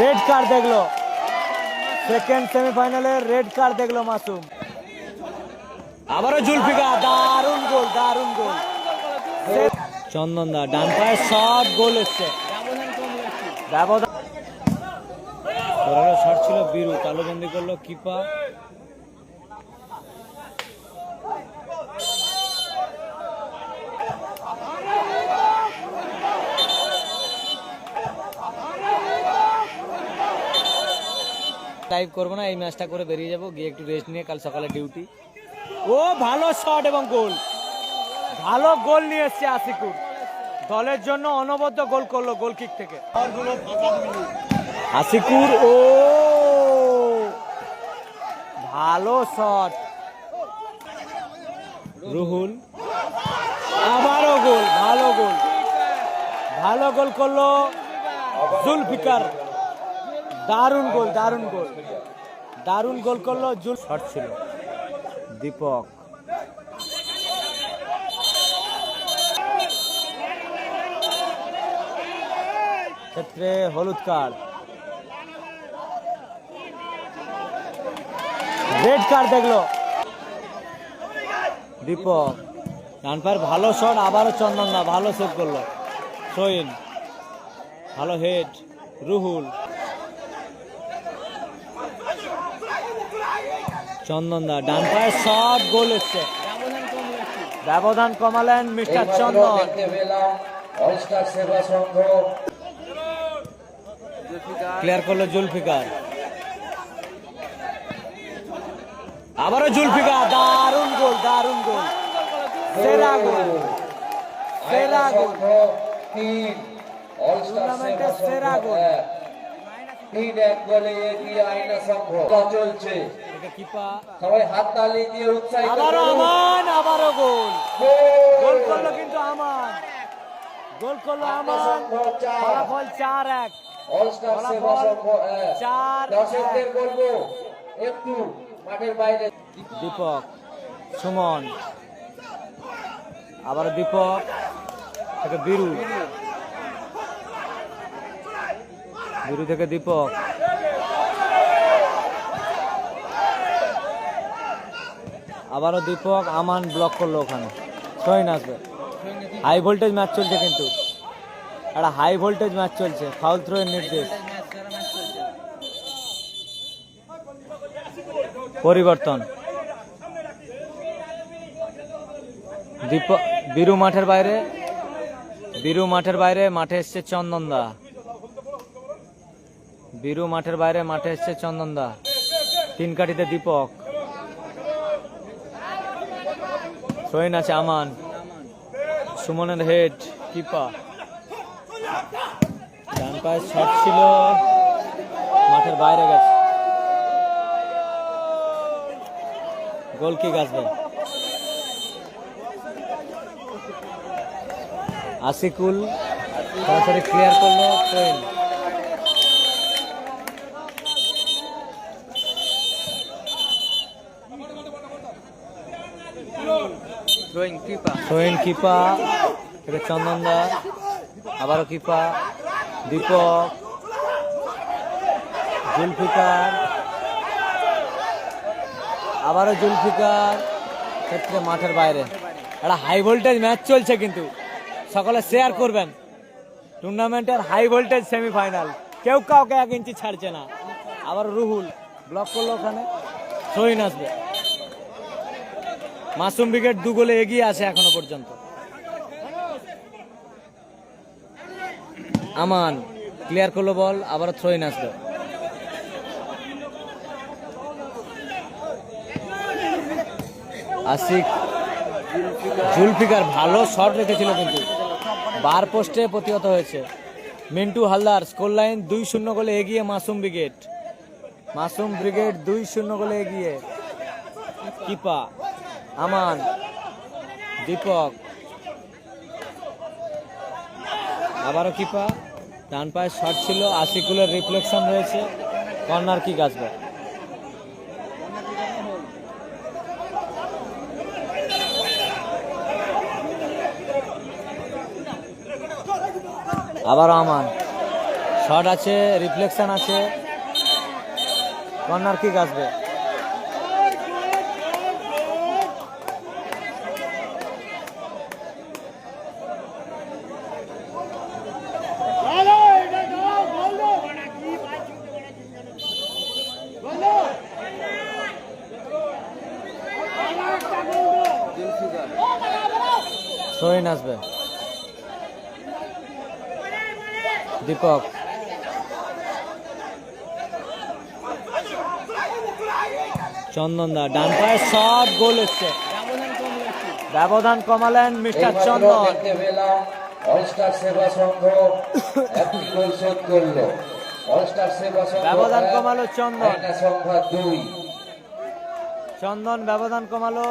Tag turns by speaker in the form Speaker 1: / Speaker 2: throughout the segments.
Speaker 1: Red card দেখল। Second সেমিফাইনালে red card দেখল মাসুম। আবারও জুলফিকা দারুণ গোল দারুণ গোল। চন্দন দা, ডান পায়ে সব গোল এসছে। ব্যবধান শট ছিল বীরু বন্দি করল কিপা লাইভ করব না, এই ম্যাচটা করে বেরিয়ে যাব, গিয়ে একটু রেস্ট নিয়ে কাল সকালে ডিউটি ও, ভালো শট এবং গোল ভালো গোল নিয়ে এসছে আশিকুর। দলের জন্য অনবদ্য গোল করল গোল কিক থেকে। আশিকুর, ও! ভালো শট রুহুল। আবারও গোল ভালো গোল ভালো গোল করল জুলফিকার। দারুণ গোল দারুণ গোল। দারুণ গোল করল জুল শট ছিল। দীপক। ক্ষেত্রে হলুদ কার্ড। রেড কার্ড দেখল। দীপক। ডান পায়ের ভালো শট, আবারও চন্দন না ভালো সেভ করল। সইন ভালো হেড, রুহুল। চন্দনদা। ডান পায়ে শট গোল এসছে। ব্যবধান কমালেন মিস্টার চন্দন।
Speaker 2: সেবা
Speaker 1: ক্লিয়ার করল জুলফিকার। আবারও জুলফিকার দারুণ গোল দারুণ গোল। সেরা গোল। সেরা গোল। টুর্নামেন্টের সেরা গোল।
Speaker 2: তিন এক গোলে এগিয়ে আইনা সংঘ চলছে। সবাই হাত তালি দিয়ে উৎসাহিত
Speaker 1: আমান আবারও গোল। গোল!
Speaker 2: গোল
Speaker 1: করল কিন্তু আমান। গোল করল আমান।
Speaker 2: চার।
Speaker 1: ফলাফল চার এক।
Speaker 2: অলস্টার সেবা সংঘ
Speaker 1: চার
Speaker 2: দর্শকদের
Speaker 1: এক।
Speaker 2: বলব একটু মাঠের বাইরে।
Speaker 1: দীপক সুমন। আবার দীপক বীরু। বীরু থেকে দীপক। আবারও দীপক, আমান ব্লক করল ওখানে। সহিন আসবে। হাই ভোল্টেজ ম্যাচ চলছে কিন্তু। একটা হাই ভোল্টেজ ম্যাচ চলছে। ফাউল থ্রো এর নির্দেশ। পরিবর্তন। দীপক, বীরু মাঠের বাইরে। বীরু মাঠের বাইরে, মাঠে এসছে চন্দনদা। বীরু মাঠের বাইরে মাঠে এসছে চন্দনদা। তিন কাঠিতে দীপক। সৈন আছে আমান। সুমনের হেড কিপা ডান পায়ে শট ছিল। মাঠের বাইরে গেছে। গোল কিক আসবে আশিকুল সরাসরি ক্লিয়ার করল ট্রেন সোহেন কিপা এটা চন্দনদা আবারও কিপা দীপক জুলফিকার আবারও জুলফিকার ক্ষেত্রে মাঠের বাইরে। একটা হাই ভোল্টেজ ম্যাচ চলছে কিন্তু, সকলে শেয়ার করবেন। টুর্নামেন্টের হাই ভোল্টেজ সেমিফাইনাল কেউ কাউকে এক ইঞ্চি ছাড়ছে না। আবার রুহুল ব্লক করল ওখানে সহিন আসবে। মাসুম উইকেট দু গোলে এগিয়ে আছে এখনও পর্যন্ত। আমান ক্লিয়ার করল বল আবার থ্রোইন আসবে। আশিক, জুলফিকার ভালো শট রেখেছিল কিন্তু। বার পোস্টে প্রতিহত হয়েছে। মিন্টু হালদার স্কোর লাইন দুই শূন্য গোলে এগিয়ে মাসুম ব্রিগেড মাসুম ব্রিগেড দুই শূন্য গোলে এগিয়ে। কিপা আমান, দীপক। আবারও কিপা। ডান পায়ে শট ছিল, আশিকুলের রিফ্লেকশন রয়েছে। কর্নার কিক আসবে আবার আমান। শট আছে রিফ্লেকশন আছে। কর্নার কিক আসবে সোহিন আসবে দীপক। চন্দন দা ডান পায়ে শট গোল হচ্ছে ব্যবধান কমালেন মিস্টার চন্দন।
Speaker 2: দেখতে পেলাম অলস্টার সেবা সংঘ একটি গোল শোধ করল। সেবা সংঘ
Speaker 1: ব্যবধান কমালো চন্দন।
Speaker 2: সংখ্যা দুই।
Speaker 1: চন্দন ব্যবধান কমালো।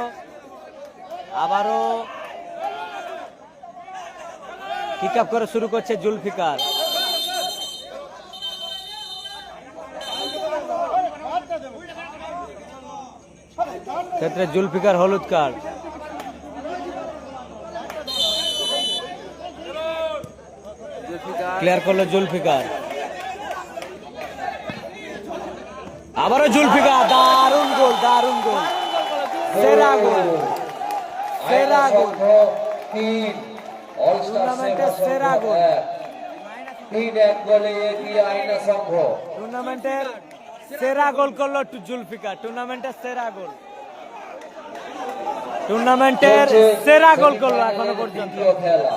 Speaker 1: আবারও পিক আপ করে শুরু করছে জুলফিকার ক্ষেত্রে জুলফিকার হলুদ কার্ড। ক্লিয়ার করল জুলফিকার আবারও জুলফিকার দারুণ গোল দারুণ গোল। সেরা গোল। সেরা গোল
Speaker 2: তিন
Speaker 1: টুর্নামেন্টের সেরা গোল।
Speaker 2: তিন এক গোলে এগিয়ে আইনা সংঘ।
Speaker 1: টুর্নামেন্টের সেরা গোল করল জুলফিকার। টুর্নামেন্টের সেরা গোল টুর্নামেন্টের সেরা গোল করল এখনও পর্যন্ত।
Speaker 2: খেলা।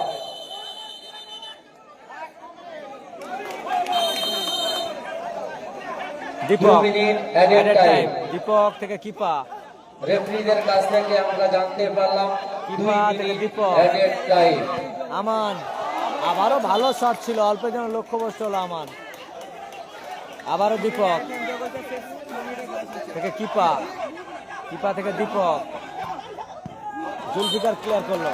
Speaker 1: দীপক। দীপক থেকে কিপা।
Speaker 2: রেফারিদের কাছ থেকে আমরা জানতে পারলাম।
Speaker 1: আমান আবারও ভালো শট ছিল অল্প যেন লক্ষ্যবস্ত হলো আমান। আবারও দীপক থেকে কিপা। কিপা থেকে দীপক। জুলফিকার ক্লিয়ার করল।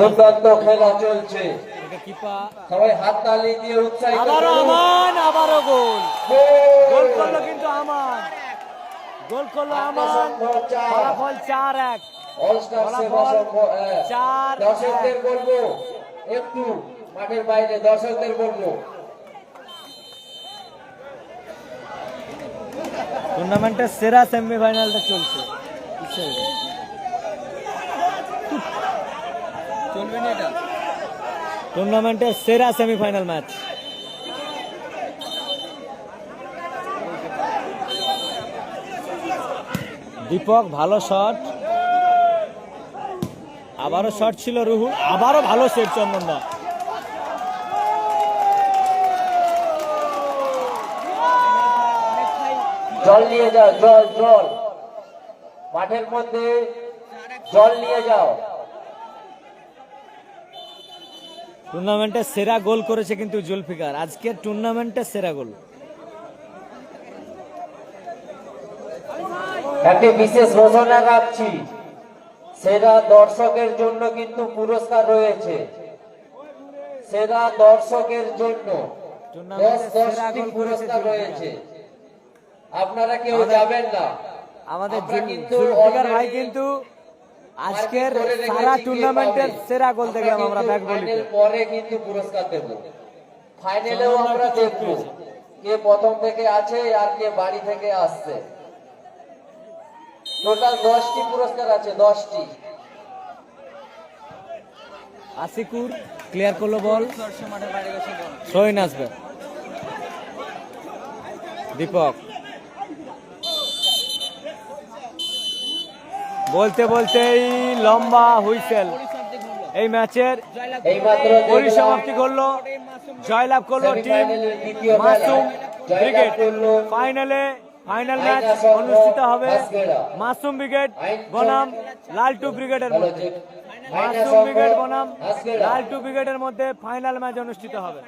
Speaker 2: দুর্দান্ত খেলা চলছে।
Speaker 1: কিপা।
Speaker 2: সবাই হাততালি দিয়ে উৎসাহিত
Speaker 1: আবারও আমান আবারও গোল!
Speaker 2: গোল
Speaker 1: করল কিন্তু আমান। গোল করল আমান।
Speaker 2: চার।
Speaker 1: ফলাফল চার এক। ফলাফল চার
Speaker 2: দর্শকদের। বলব একটু মাঠের বাইরে দর্শকদের বলব।
Speaker 1: টুর্নামেন্টের সেরা সেমিফাইনালটা চলছে। চলবে না এটা। টুর্নামেন্টের সেরা সেমিফাইনাল ম্যাচ দীপক ভালো শট আবারও শট ছিল রুহুল আবারও ভালো সেট চন্দনদা।
Speaker 2: জল নিয়ে যাও জল জল। মাঠের মধ্যে জল নিয়ে যাও।
Speaker 1: টুর্নামেন্টের সেরা গোল করেছে কিন্তু জুলফিকার। আজকের টুর্নামেন্টের সেরা গোল।
Speaker 2: একটি বিশেষ ঘোষণা রাখছি সেরা দর্শকের জন্য কিন্তু পুরস্কার রয়েছে। সেরা দর্শকের জন্য দশ দশটি পুরস্কার রয়েছে। আপনারা কেউ যাবেন না।
Speaker 1: আমাদের
Speaker 2: কিন্তু
Speaker 1: ভাই কিন্তু আজকের সারা টুর্নামেন্টের সেরা গোল দেখলাম আমরা
Speaker 2: কিন্তু
Speaker 1: ব্যাক
Speaker 2: পরে কিন্তু পুরস্কার দেব। ফাইনালেও আমরা দেখব কে প্রথম থেকে আছে আর কে বাড়ি থেকে আসছে। টোটাল দশটি পুরস্কার আছে দশটি।
Speaker 1: আসিকুর ক্লিয়ার করল বল। সোহিন আসবে দীপক। বলতে বলতেই লম্বা হুইসেল। এই ম্যাচের পরিসমাপ্তি করল জয়লাভ করল টিম। মাসুম
Speaker 2: করল।
Speaker 1: ফাইনালে ফাইনাল ম্যাচ অনুষ্ঠিত হবে। মাসুম ব্রিগেড বনাম
Speaker 2: লাল
Speaker 1: লালটু ব্রিগেডের মধ্যে। মাসুম ব্রিগেড বনাম
Speaker 2: লাল
Speaker 1: লালটু ব্রিগেডের মধ্যে ফাইনাল ম্যাচ অনুষ্ঠিত হবে